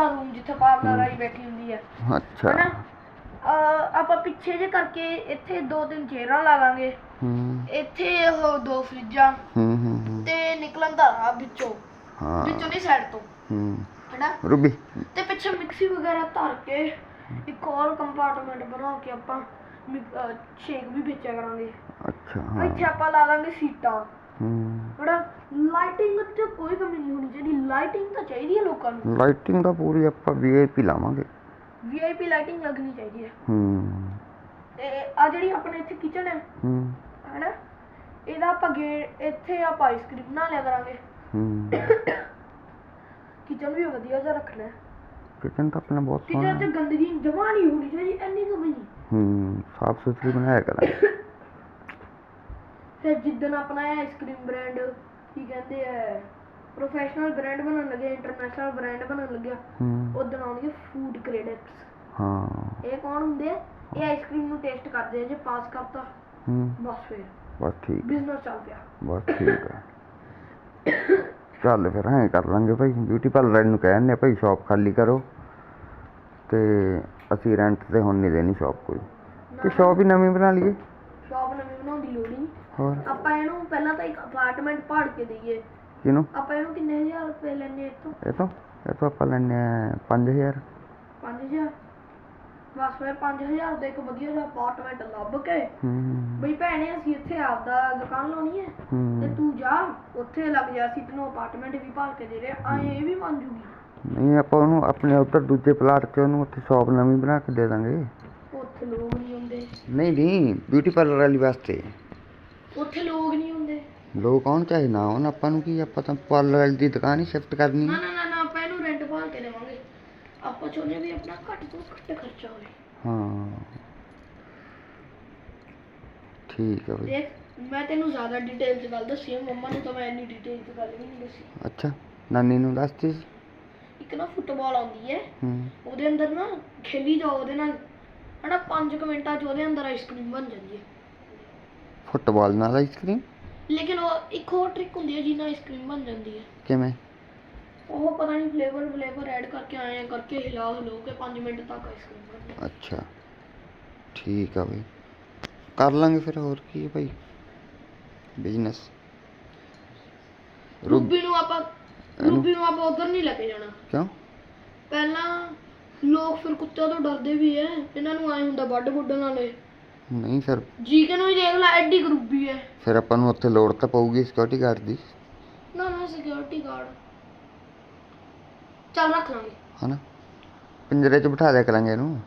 Room ਜਿੱਥੇ parlour ਵਾਲੀ ਬੈਠੀ ਹੁੰਦੀ ਹੈ ਅੱਛਾ। ਹਨਾ? ਅਹ ਆਪਾਂ ਪਿੱਛੇ ਜੇ ਕਰਕੇ ਇੱਥੇ ਦੋ ਤਿੰਨ ਚੇਅਰਾਂ ਲਾ ਲਾਂਗੇ। ਹੂੰ। ਇੱਥੇ ਉਹ ਦੋ ਫਰਿੱਜਾਂ ਹੂੰ ਹੂੰ ਹੂੰ, ਤੇ ਨਿਕਲਣ ਦਾ ਰਾਹ ਵਿੱਚੋਂ। ਹਾਂ। ਵਿੱਚੋਂ ਦੀ ਸਾਈਡ ਤੋਂ। ਹੂੰ। ਹਨਾ? ਰੂਬੀ। ਤੇ ਪਿੱਛੇ ਮਿਕਸੀ ਵਗੈਰਾ ਧਰ ਕੇ ਇੱਕ ਹੋਰ ਕੰਪਾਰਟਮੈਂਟ ਬਣਾ ਕੇ ਆਪਾਂ ਸ਼ੇਕ ਵੀ ਵੇਚਿਆ ਕਰਾਂਗੇ। ਅੱਛਾ ਹਾਂ। ਇੱਥੇ ਆਪਾਂ ਲਾ ਲਾਂਗੇ ਸੀਟਾਂ। ਹੂੰ। ਲਾਈਟਿੰਗ ਤੇ ਕੋਈ ਕਮੀ ਲਾਈਟਿੰਗ ਤਾਂ ਚਾਹੀਦੀ ਹੈ ਲੋਕਾਂ ਨੂੰ। ਲਾਈਟਿੰਗ ਦਾ ਪੂਰੀ ਆਪਾਂ ਵੀਆਈਪੀ ਲਾਵਾਂਗੇ। ਵੀਆਈਪੀ ਲਾਈਟਿੰਗ ਲੱਗਣੀ ਚਾਹੀਦੀ ਹੈ। ਹੂੰ। ਤੇ ਆ ਜਿਹੜੀ ਆਪਣੇ ਇੱਥੇ ਕਿਚਨ ਹੈ ਹੂੰ। ਹਨਾ? ਇਹਦਾ ਆਪਾਂ ਗੇ ਇੱਥੇ ਆਪਾਂ ਆਈਸਕ੍ਰੀਮ ਬਣਾ ਲਿਆ ਕਰਾਂਗੇ। ਹੂੰ। ਕਿਚਨ ਵੀ ਵਧੀਆ ਜਿਹਾ ਰੱਖਣਾ ਹੈ। ਕਿਚਨ ਤਾਂ ਆਪਣਾ ਬਹੁਤ ਕਿਚਨ ਸੋਹਣਾ 'ਚ ਗੰਦਗੀ ਜਮਾ ਨਹੀਂ ਹੋਣੀ ਚਾਹੀਦੀ ਇੰਨੀ ਕਮੀ ਨਹੀਂ ਹੂੰ ਸਾਫ਼ ਸੁਥਰੀ ਬਣਾਇਆ ਕਰਾਂਗੇ। ਫਿਰ ਜਿੱਦਣ ਆਪਣਾ ਆਈਸਕ੍ਰੀਮ ਬ੍ਰਾਂਡ ਕੀ ਕਹਿੰਦੇ ਆ ਪ੍ਰੋਫੈਸ਼ਨਲ ਬ੍ਰਾਂਡ ਬਣਨ ਲੱਗਿਆ ਇੰਟਰਨੈਸ਼ਨਲ ਬ੍ਰਾਂਡ ਬਣਨ ਲੱਗਿਆ ਹੂੰ। ਉਦੋਂ ਆਉਣਗੇ ਫੂਡ ਕ੍ਰੈਡਿਟਸ ਹਾਂ। ਇਹ ਕੌਣ ਹੁੰਦੇ ਆ? ਇਹ ਆਈਸਕ੍ਰੀਮ ਨੂੰ ਟੇਸਟ ਕਰਦੇ ਆ ਜੇ ਪਾਸ ਕਰਤਾ। ਹੂੰ। ਬਸ ਫਿਰ। ਬਸ ਠੀਕ ਬਿਜ਼ਨਸ ਚੱਲ ਪਿਆ। ਬਸ ਠੀਕ ਹੈ ਚੱਲ ਫਿਰ ਐਂ ਕਰ ਲਾਂਗੇ ਭਾਈ। ਬਿਊਟੀ ਪਾਰਲਰ ਨੂੰ ਕਹਿ ਦਿੰਦੇ ਭਾਈ ਸ਼ਾਪ ਖਾਲੀ ਕਰੋ। ਤੇ ਅਸੀਂ ਰੈਂਟ ਤੇ ਹੁਣ ਨਹੀਂ ਦੇਣੀ ਸ਼ਾਪ ਕੋਈ। ਕਿ ਸ਼ਾਪ ਹੀ ਨਵੀਂ ਬਣਾ ਲਈਏ। ਸ਼ਾਪ ਨਵੀਂ ਬਣਾਉਣ ਦੀ ਲੋੜ ਹੀ ਨਹੀਂ। ਹੋਰ? ਆਪਾਂ ਇਹਨੂੰ ਪਹਿਲਾਂ ਤਾਂ ਇੱਕ ਅਪਾਰਟਮੈਂਟ ਭਾੜ ਕੇ ਦਈਏ। ਕਿਨੂੰ ਆਪਾਂ ਇਹਨੂੰ ਕਿੰਨੇ ਹਜ਼ਾਰ ਰੁਪਏ ਲੈਣੇ ਇੱਥੋਂ? ਇਹ ਤੋਂ? ਇਹ ਤੋਂ ਆਪਾਂ ਲੈਣੇ ਆ 5000 5000 ਬਸ ਫਿਰ 5000 ਦਾ ਇੱਕ ਵਧੀਆ ਜਿਹਾ ਅਪਾਰਟਮੈਂਟ ਲੱਭ ਕੇ। ਹੂੰ ਬਈ ਭੈਣੇ ਅਸੀਂ ਇੱਥੇ ਆਪਦਾ ਦੁਕਾਨ ਲਾਉਣੀ ਹੈ। ਤੇ ਤੂੰ ਜਾ ਉੱਥੇ ਲੱਗ ਜਾ ਅਸੀਂ ਤੈਨੂੰ ਅਪਾਰਟਮੈਂਟ ਵੀ ਭਾਲ ਕੇ ਦੇ ਰਹੇ ਆਏ ਇਹ ਵੀ ਬਣ ਜੂਗੀ। ਨਹੀਂ ਆਪਾਂ ਉਹਨੂੰ ਆਪਣੇ ਉੱਧਰ ਦੂਜੇ ਪਲਾਟ 'ਚ ਉਹਨੂੰ ਉੱਥੇ ਸ਼ਾਪ ਨਵੀਂ ਬਣਾ ਕੇ ਦੇ ਦਾਂਗੇ। ਉੱਥੇ ਲੋਕ ਨਹੀਂ ਹੁੰਦੇ। ਨਹੀਂ ਨਹੀਂ ਬਿਊਟੀ ਪਾਰਲਰ ਵਾਲੀ ਵਾਸਤੇ। ਉੱਥੇ ਲੋਕ ਨਹੀਂ ਲੋਕ ਆਉਣ ਚਾਹੇ ਨਾ ਆਉਣ ਆਪਾਂ ਨੂੰ ਕੀ ਆਪਾਂ ਤਾਂ ਪਾਰਲਰ ਵਾਲੀ ਦੀ ਦੁਕਾਨ ਹੀ ਸ਼ਿਫਟ ਕਰਨੀ। ਨਾ ਹੈ ਨਾ ਨਾ ਨਾ ਆਪਾਂ ਇਹਨੂੰ ਰੈਂਟ ਭਾਲ ਕੇ ਦੇਵਾਂਗੇ। ਆਪਾਂ ਚਾਹੁੰਦੇ ਵੀ ਆਪਣਾ ਘੱਟ ਤੋਂ ਘੱਟ ਖਰਚਾ ਹੋਵੇ। ਹਾਂ। ਠੀਕ ਹੈ ਬਈ। ਦੇਖ ਮੈਂ ਤੈਨੂੰ ਜ਼ਿਆਦਾ ਡਿਟੇਲ 'ਚ ਗੱਲ ਦੱਸੀ ਹੈ ਮੰਮਾ ਨੂੰ ਤਾਂ ਮੈਂ ਇੰਨੀ ਡਿਟੇਲ 'ਚ ਗੱਲ ਵੀ ਨਹੀਂ ਦੱਸੀ। ਅੱਛਾ ਨਾਨੀ ਨੂੰ ਦੱਸਤੀ ਸੀ? ਇੱਕ ਨਾ ਫੁੱਟਬਾਲ ਆਉਂਦੀ ਹੈ। ਹੂੰ। ਉਹਦੇ ਅੰਦਰ ਨਾ ਖੇਲੀ ਜਾਓ ਉਹਦੇ ਨਾਲ। ਹਨਾ 5 ਮਿੰਟਾਂ 'ਚ ਉਹਦੇ ਅੰਦਰ ਆਈਸਕ੍ਰੀਮ ਬਣ ਜਾਂਦੀ ਹੈ। ਫੁੱਟਬਾਲ ਨਾਲ ਆਈਸਕ੍ਰੀਮ ਇੱਕ ਹੋਰ ਟ੍ਰਿਕ ਹੁੰਦੀ ਹੈ ਜਿਹਨਾਂ ਆਈਸਕ੍ਰੀਮ ਬਣ ਜਾਂਦੀ ਹੈ। ਕਿਵੇਂ? ਉਹ ਪਤਾ ਨਹੀਂ ਫਲੇਵਰ ਫਲੇਵਰ ਐਡ ਕਰਕੇ ਆਏ ਆ ਕਰਕੇ ਹਿਲਾ ਹਿਲੋ ਕੇ 5 ਮਿੰਟ ਤੱਕ ਆਈਸਕ੍ਰੀਮ ਬਣ ਜਾਂਦੀ ਅੱਛਾ। ਠੀਕ ਆ ਬਈ। ਕਰ ਲਾਂਗੇ ਫਿਰ ਹੋਰ ਕੀ ਹੈ ਭਾਈ ਬਿਜ਼ਨਸ ਹੈ। ਰੂਬੀ ਨੂੰ ਆਪਾਂ ਰੂਬੀ ਨੂੰ ਆਪਾਂ ਉਧਰ ਨਹੀਂ ਲੈ ਕੇ ਜਾਣਾ। ਕਿਉਂ? ਪਹਿਲਾਂ ਲੋਕ ਫਿਰ ਕੁੱਤਿਆਂ ਤੋਂ ਡਰਦੇ ਵੀ ਐ ਇਹਨਾਂ ਨੂੰ ਆਏ ਹੁੰਦਾ ਵੱਡ ਵੁੱਡਣ ਵਾਲੇ। ਨਹੀਂ ਫਿਰ ਜੀਕੇ ਨੂੰ ਹੀ ਦੇਖ ਲੈ ਐਡੀ ਗਰੂਬੀ ਐ। ਫਿਰ ਆਪਾਂ ਨੂੰ ਉੱਥੇ ਲੋੜ ਤਾਂ ਪਊਗੀ ਸਿਕਿਉਰਿਟੀ ਗਾਰਡ ਦੀ। ਨਾ ਨਾ ਸਿਕਿਉਰਿਟੀ ਗਾਰਡ ਚੱਲ ਰੱਖ ਲਾਂਗੇ। ਹਨਾ? ਪਿੰਜਰੇ 'ਚ ਬਿਠਾ ਦਿਆ ਕਰਾਂਗੇ ਇਹਨੂੰ।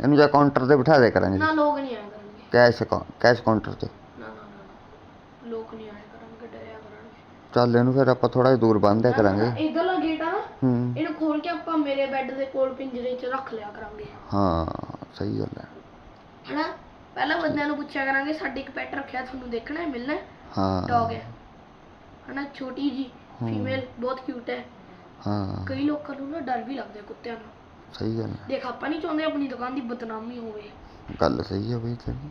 ਇਹਨੂੰ ਜਾਂ ਕਾਊਂਟਰ ਤੇ ਬਿਠਾ ਦਿਆ ਕਰਾਂਗੇ। ਨਾ ਲੋਕ ਨਹੀਂ ਆਇਆ ਕਰਨਗੇ। ਕੈਸ਼ ਕੈਸ਼ ਕਾਊਂਟਰ ਤੇ। ਨਾ ਨਾ ਨਾ ਨਾ। ਲੋਕ ਨਹੀਂ ਆਇਆ ਕਰਨਗੇ ਡਰਿਆ ਕਰਨਗੇ। ਚੱਲ ਇਹਨੂੰ ਫਿਰ ਆਪਾਂ ਥੋੜਾ ਜਿਹਾ ਦੂਰ ਬੰਨ੍ਹ ਦਿਆ ਕਰਾਂਗੇ। ਇਧਰਲਾ ਗੇਟ ਆ ਨਾ ਹੂੰ। ਇਹਨੂੰ ਖੋਲ ਕੇ ਆਪਾਂ ਮੇਰੇ ਬੈੱਡ ਦੇ ਕੋਲ ਪਿੰਜਰੇ 'ਚ ਰੱਖ ਲਿਆ ਕਰਾਂਗੇ। ਹਾਂ ਸਹੀ ਗੱਲ ਹੈ ਹਨਾ? ਪਹਿਲਾਂ ਬੰਦਿਆਂ ਨੂੰ ਪੁੱਛਿਆ ਕਰਾਂਗੇ ਸਾਡੇ ਇੱਕ ਪੈਟ ਰੱਖਿਆ ਤੁਹਾਨੂੰ ਦੇਖਣਾ ਹੈ ਮਿਲਣਾ ਹੈ? ਹਾਂ। ਡੌਗ ਹੈ। ਹਨਾ ਛੋਟੀ ਜੀ। ਫੀਮੇਲ ਬਹੁਤ ਕਿਊਟ ਹੈ। ਹਾਂ। ਕਈ ਲੋਕਾਂ ਨੂੰ ਨਾ ਡਰ ਵੀ ਲੱਗਦਾ ਕੁੱਤਿਆਂ ਨੂੰ। ਸਹੀ ਗੱਲ ਹੈ। ਦੇਖ ਆਪਾਂ ਨਹੀਂ ਚਾਹੁੰਦੇ ਆਪਣੀ ਦੁਕਾਨ ਦੀ ਬਦਨਾਮੀ ਹੋਵੇ। ਗੱਲ ਸਹੀ ਹੈ ਬਈ ਤੇਰੀ।